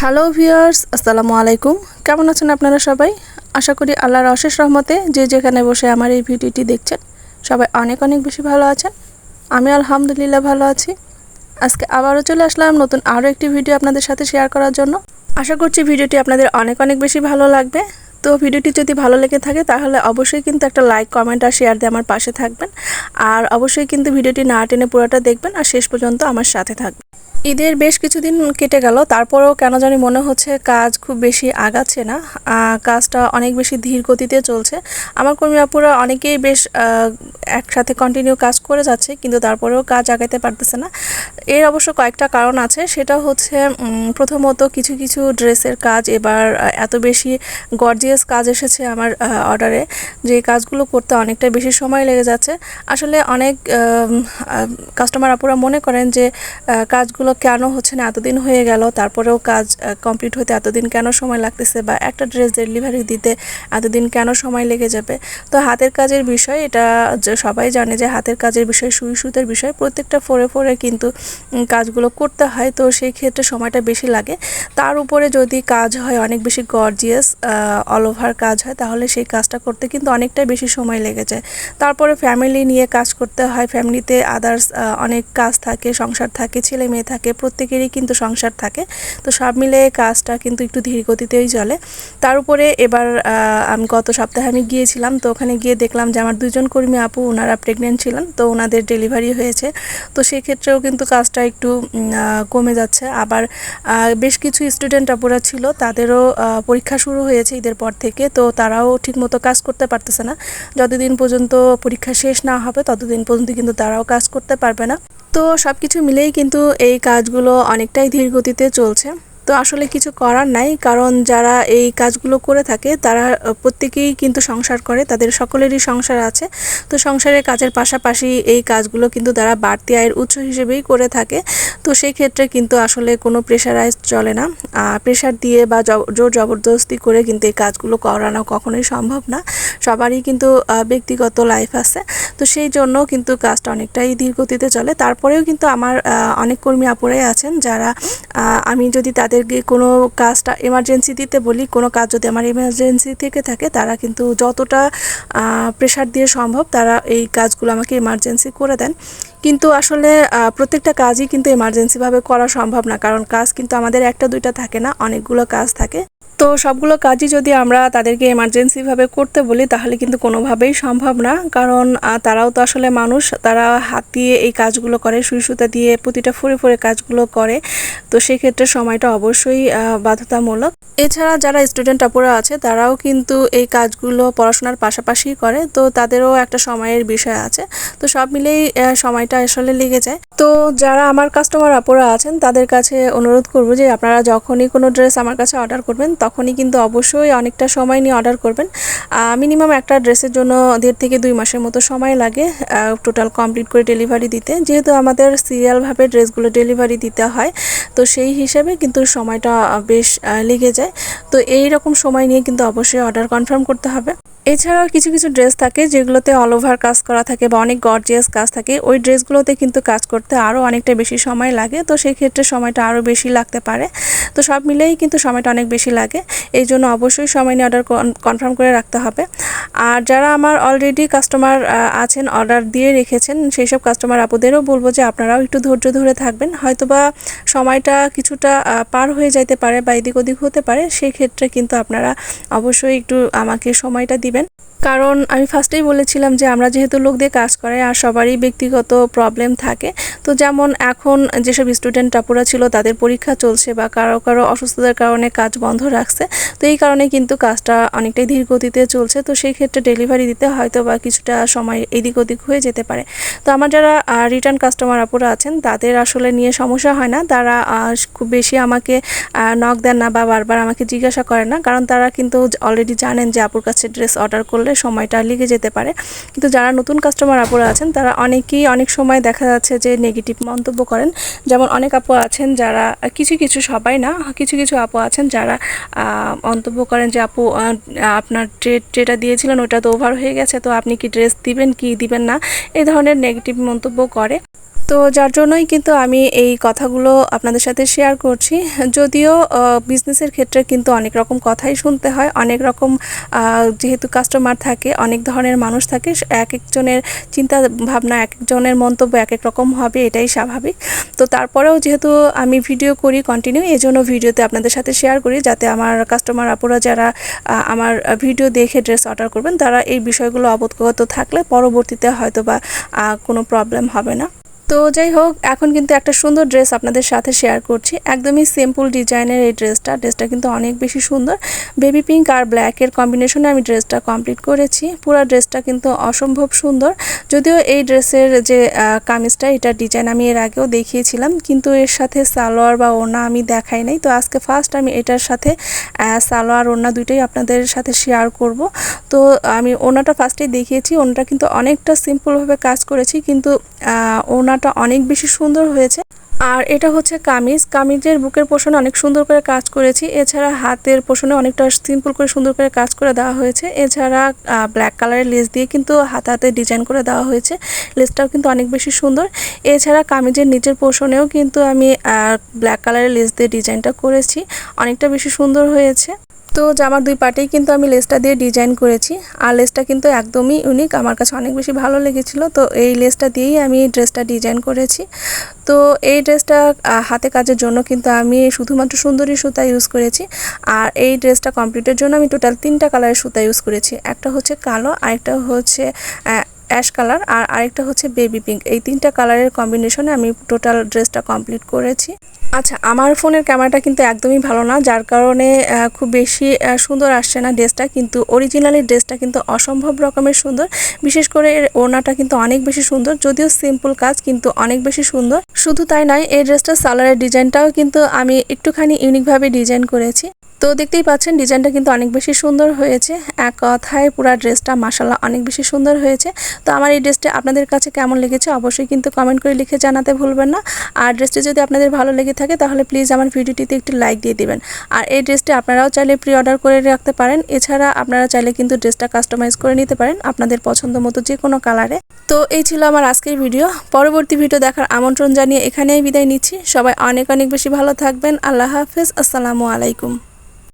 Hello viewers আসসালামু আলাইকুম। কেমন আছেন আপনারা সবাই? আশা করি আল্লাহর অশেষ রহমতে যে যেখানে বসে আমার এই ভিডিওটি দেখছেন, সবাই অনেক অনেক বেশি ভালো আছেন। আমি আলহামদুলিল্লাহ ভালো আছি। আজকে আবারও চলে আসলাম নতুন আরও একটি ভিডিও আপনাদের সাথে শেয়ার করার জন্য। আশা করছি ভিডিওটি আপনাদের অনেক অনেক বেশি ভালো লাগবে। তো ভিডিওটি যদি ভালো লেগে থাকে, তাহলে অবশ্যই কিন্তু একটা লাইক, কমেন্ট আর শেয়ার দিয়ে আমার পাশে থাকবেন। আর অবশ্যই কিন্তু ভিডিওটি না টেনে পুরোটা দেখবেন আর শেষ পর্যন্ত আমার সাথে থাকবেন। ঈদের বেশ কিছুদিন কেটে গেল তারপরেও কেন জানি মনে হচ্ছে কাজ খুব বেশি আগাচ্ছে না কাজটা অনেক বেশি ধীর গতিতে চলছে। আমার কর্মী আপুরা অনেকেই বেশ একসাথে কন্টিনিউ কাজ করে যাচ্ছে কিন্তু তারপরেও কাজ আগাতে পারতেছে না। এর অবশ্য কয়েকটা কারণ আছে সেটা হচ্ছে প্রথমত কিছু কিছু ড্রেসের কাজ এবার এত বেশি গর্জিয়াস কাজ এসেছে আমার অর্ডারে যে কাজগুলো করতে অনেকটা বেশি সময় লেগে যাচ্ছে। আসলে অনেক কাস্টমার আপুরা মনে করেন যে আহ, কাজগুলো কেন হচ্ছে না? এতদিন হয়ে গেল, তারপরেও কাজ কমপ্লিট হতে এতদিন কেন সময় লাগতেছে বা একটা ড্রেস ডেলিভারি দিতে এতদিন কেন সময় লেগে যাবে? তো হাতের কাজের বিষয়, এটা সবাই জানে যে হাতের কাজের বিষয়, সুই সুতের বিষয়, প্রত্যেকটা ফোরে ফোরে কিন্তু কাজগুলো করতে হয়। তো সেই ক্ষেত্রে সময়টা বেশি লাগে। তার উপরে যদি কাজ হয়, অনেক বেশি গর্জিয়াস অল ওভার কাজ হয়, তাহলে সেই কাজটা করতে কিন্তু অনেকটাই বেশি সময় লেগে যায়। তারপরে ফ্যামিলি নিয়ে কাজ করতে হয়। ফ্যামিলিতে আদার্স অনেক কাজ থাকে, সংসার থাকে, ছেলে মেয়ে থাকে প্রত্যেকেরই কিন্তু সংসার থাকে। তো সব মিলে কাজটা কিন্তু একটু ধীর গতিতেই চলে। তার উপরে এবার আমি গত সপ্তাহে আমি গিয়েছিলাম, তো ওখানে গিয়ে দেখলাম যে আমার দুজন কর্মী আপু ওনারা প্রেগনেন্ট ছিলেন, তো ওনাদের ডেলিভারি হয়েছে। তো সেক্ষেত্রেও কিন্তু কাজটা একটু কমে যাচ্ছে। আবার বেশ কিছু স্টুডেন্ট আপুরা ছিল, তাদেরও পরীক্ষা শুরু হয়েছে ঈদের পর থেকে, তো তারাও ঠিকমতো কাজ করতে পারতেছে না। যতদিন পর্যন্ত পরীক্ষা শেষ না হবে, ততদিন পর্যন্ত কিন্তু তারাও কাজ করতে পারবে না। তো সব কিছু মিলেই কিন্তু এই কাজগুলো অনেকটাই ধীর গতিতে চলছে। তো আসলে কিছু করার নাই, কারণ যারা এই কাজগুলো করে থাকে, তারা প্রত্যেকেই কিন্তু সংসার করে, তাদের সকলেরই সংসার আছে। তো সংসারের কাজের পাশাপাশি এই কাজগুলো কিন্তু তারা বাড়তি আয়ের উৎস হিসেবেই করে থাকে। তো সেই ক্ষেত্রে কিন্তু আসলে কোনো প্রেশারাইজ চলে না। প্রেশার দিয়ে বা জোর জবরদস্তি করে কিন্তু এই কাজগুলো করানো কখনোই সম্ভব না। সবারই কিন্তু ব্যক্তিগত লাইফ আছে। তো সেই জন্য কিন্তু কাজটা অনেকটাই ধীর গতিতে চলে। তারপরেও কিন্তু আমার অনেক কর্মী আপুরাই আছেন যারা আমি যদি তাদেরকে কোনো কাজটা এমার্জেন্সি দিতে বলি, কোনো কাজ যদি আমার এমার্জেন্সি থেকে থাকে, তারা কিন্তু যতটা প্রেশার দিয়ে সম্ভব তারা এই কাজগুলো আমাকে এমার্জেন্সি করে দেন। কিন্তু আসলে প্রত্যেকটা কাজই কিন্তু এমার্জেন্সিভাবে করা সম্ভব না, কারণ কাজ কিন্তু আমাদের একটা দুইটা থাকে না, অনেকগুলো কাজ থাকে। তো সবগুলো কাজই যদি আমরা তাদেরকে এমার্জেন্সিভাবে করতে বলি, তাহলে কিন্তু কোনোভাবেই সম্ভব না। কারণ তারাও তো আসলে মানুষ, তারা হাত দিয়ে এই কাজগুলো করে সুই সুতা দিয়ে প্রতিটা ফুরে ফুরে কাজগুলো করে। তো সেক্ষেত্রে সময়টা অবশ্যই বাধ্যতামূলক। এছাড়া যারা স্টুডেন্ট আপুরা আছে, তারাও কিন্তু এই কাজগুলো পড়াশোনার পাশাপাশি করে। তো তাদেরও একটা সময়ের বিষয় আছে। তো সব মিলেই সময়টা আসলে লেগে যায়। তো যারা আমার কাস্টমার আপুরা আছেন, তাদের কাছে অনুরোধ করব যে, আপনারা যখনই কোনো ড্রেস আমার কাছে অর্ডার করবেন তখনই কিন্তু অবশ্যই অনেকটা সময় নিয়ে অর্ডার করবেন। মিনিমাম একটা ড্রেসের জন্য দেড় থেকে দুই মাসের মতো সময় লাগে টোটাল কমপ্লিট করে ডেলিভারি দিতে। যেহেতু আমাদের সিরিয়ালভাবে ড্রেসগুলো ডেলিভারি দিতে হয়, তো সেই হিসাবে কিন্তু সময়টা বেশ লেগে যায়। তো এই রকম সময় নিয়ে কিন্তু অবশ্যই অর্ডার কনফার্ম করতে হবে। এছাড়াও কিছু কিছু ড্রেস থাকে যেগুলোতে অল ওভার কাজ করা থাকে বা অনেক গর্জিয়াস কাজ থাকে। ওই ড্রেসগুলোতে কিন্তু কাজ করতে আরও অনেকটা বেশি সময় লাগে। তো সেই ক্ষেত্রে সময়টা আরও বেশি লাগতে পারে। তো সব মিলেই কিন্তু সময়টা অনেক বেশি লাগে। এই জন্য অবশ্যই সময় নিয়ে অর্ডার কনফার্ম করে রাখতে হবে। আর যারা আমার অলরেডি কাস্টমার আছেন অর্ডার দিয়ে রেখেছেন, সেই সব কাস্টমার আপুদেরও বলব যে আপনারাও একটু ধৈর্য ধরে থাকবেন। হয়তোবা সময়টা কিছুটা পার হয়ে যাইতে পারে বা এদিক ওদিক হতে পারে। সেই ক্ষেত্রে কিন্তু আপনারা অবশ্যই একটু আমাকে সময়টা দিবেন। কারণ আমি ফার্স্টেই বলেছিলাম যে আমরা যেহেতু লোক দিয়ে কাজ করে আর সবারই ব্যক্তিগত প্রবলেম থাকে, তো যেমন এখন যেসব স্টুডেন্ট টাপুরা ছিল তাদের পরীক্ষা চলছে বা কারও কারও অসুস্থতার কারণে কাজ বন্ধ রাখছে, তো এই কারণে কিন্তু কাজটা অনেকটাই ধীর গতিতে চলছে, তো সেই ক্ষেত্রে ডেলিভারি দিতে হয়তো বা কিছুটা সময় এদিক ওদিক হয়ে যেতে পারে। তো আমার যারা রিটার্ন কাস্টমার আপুরা আছেন, তাদের আসলে নিয়ে সমস্যা হয় না। তারা খুব বেশি আমাকে নক দেন না বা বারবার আমাকে জিজ্ঞাসা করেন না, কারণ তারা কিন্তু অলরেডি জানেন যে আপুর কাছে ড্রেস অর্ডার করলে সময়টা লেগে যেতে পারে। কিন্তু যারা নতুন কাস্টমার আপুরা আছেন, তারা অনেকেই অনেক সময় দেখা যাচ্ছে যে নেগেটিভ মন্তব্য করেন। যেমন অনেক আপু আছেন যারা, কিছু কিছু সবাই না, কিছু কিছু আপু আছেন যারা মন্তব্য করেন যে আপু আপনার যেটা দিয়েছিলেন ওটা তো ওভার হয়ে গেছে, তো আপনি কি ড্রেস দিবেন, কি দিবেন না এই ধরনের নেগেটিভ মন্তব্য করে। তো যার জন্যই কিন্তু আমি এই কথাগুলো আপনাদের সাথে শেয়ার করছি। যদিও বিজনেসের ক্ষেত্রে কিন্তু অনেক রকম কথাই শুনতে হয়, অনেক রকম যেহেতু কাস্টমার থাকে, অনেক ধরনের মানুষ থাকে এক একজনের চিন্তা ভাবনা, এক একজনের মন্তব্য এক এক রকম হবে, এটাই স্বাভাবিক। তো তারপরেও যেহেতু আমি ভিডিও করি কন্টিনিউ এই জন্য ভিডিওতে আপনাদের সাথে শেয়ার করি, যাতে আমার কাস্টমার আপুরা যারা আমার ভিডিও দেখে ড্রেস অর্ডার করবেন, তারা এই বিষয়গুলো অবগত থাকলে পরবর্তীতে হয়তো বা কোনো প্রবলেম হবে না। তো যাই হোক এখন কিন্তু একটা সুন্দর ড্রেস আপনাদের সাথে শেয়ার করছি। একদমই সিম্পল ডিজাইনের এই ড্রেসটা। ড্রেসটা কিন্তু অনেক বেশি সুন্দর। বেবি পিঙ্ক আর ব্ল্যাকের কম্বিনেশনে আমি ড্রেসটা কমপ্লিট করেছি। পুরো ড্রেসটা কিন্তু অসম্ভব সুন্দর। যদিও এই ড্রেসের যে কামিজটা এটা ডিজাইন আমি এর আগেও দেখিয়েছিলাম। কিন্তু এর সাথে সালোয়ার বা ওনা আমি দেখাই নাই। তো আজকে ফার্স্ট আমি এটার সাথে সালোয়ার ওড়না দুইটাই আপনাদের সাথে শেয়ার করব। তো আমি ওড়নাটা ফার্স্টেই দেখিয়েছি। ওড়নাটা কিন্তু অনেকটা সিম্পলভাবে কাজ করেছি। কিন্তু আহ, ওড়নাটা অনেক বেশি সুন্দর হয়েছে। আর এটা হচ্ছে কামিজ। কামিজের বুকের পোষণে অনেক সুন্দর করে কাজ করেছি। এছাড়া হাতের পোষণে অনেকটা সিম্পল করে সুন্দর করে কাজ করে দেওয়া হয়েছে। এছাড়া ব্ল্যাক কালারের লেস দিয়ে কিন্তু হাতে হাতে ডিজাইন করে দেওয়া হয়েছে। লেসটাও কিন্তু অনেক বেশি সুন্দর। এছাড়া কামিজের নিচের পোষণেও কিন্তু আমি ব্ল্যাক কালারের লেস দিয়ে ডিজাইনটা করেছি। অনেকটা বেশি সুন্দর হয়েছে। তো জামার দুই পাটেই কিন্তু আমি লেসটা দিয়ে ডিজাইন করেছি। আর লেসটা কিন্তু একদমই ইউনিক আমার কাছে অনেক বেশি ভালো লেগেছিল। তো এই লেসটা দিয়েই আমি ড্রেসটা ডিজাইন করেছি। তো এই ড্রেসটা হাতে কাজের জন্য কিন্তু আমি শুধুমাত্র সুন্দরী সুতা ইউজ করেছি। আর এই ড্রেসটা কমপ্লিটের জন্য আমি টোটাল তিনটা কালারের সুতা ইউজ করেছি। একটা হচ্ছে কালো, আরেকটা হচ্ছে অ্যাশ কালার আর আরেকটা হচ্ছে বেবি পিঙ্ক। এই তিনটা কালারের কম্বিনেশনে আমি টোটাল ড্রেসটা কমপ্লিট করেছি। আচ্ছা আমার ফোনের ক্যামেরাটা কিন্তু একদমই ভালো না, যার কারণে খুব বেশি সুন্দর আসছে না ড্রেসটা, কিন্তু অরিজিনালি ড্রেসটা কিন্তু অসম্ভব রকমের সুন্দর। বিশেষ করে এর ওড়নাটা কিন্তু অনেক বেশি সুন্দর, যদিও সিম্পল কাজ, কিন্তু অনেক বেশি সুন্দর। শুধু তাই নয়, এই ড্রেসটার সালোয়ারের ডিজাইনটাও কিন্তু আমি একটুখানি ইউনিকভাবে ডিজাইন করেছি। তো দেখতেই পাচ্ছেন, ডিজাইনটা কিন্তু অনেক বেশি সুন্দর হয়েছে। এক কথায় পুরো ড্রেসটা মাসাল্লাহ অনেক বেশি সুন্দর হয়েছে। তো আমার এই ড্রেসটা আপনাদের কাছে কেমন লেগেছে অবশ্যই কিন্তু কমেন্ট করে লিখে জানাতে ভুলবেন না। আর ড্রেসটি যদি আপনাদের ভালো লেগে থাকে তাহলে প্লিজ আমার ভিডিওটিতে একটি লাইক দিয়ে দিবেন। আর এই ড্রেসটি আপনারাও চাইলে প্রি অর্ডার করে রাখতে পারেন। এছাড়া আপনারা চাইলে কিন্তু ড্রেসটা কাস্টমাইজ করে নিতে পারেন আপনাদের পছন্দ মতো যে কোনো কালারে তো এই ছিল আমার আজকের ভিডিও পরবর্তী ভিডিও দেখার আমন্ত্রণ জানিয়ে এখানেই বিদায় নিচ্ছি। সবাই অনেক অনেক বেশি ভালো থাকবেন। আল্লাহ হাফেজ। আসসালামু আলাইকুম।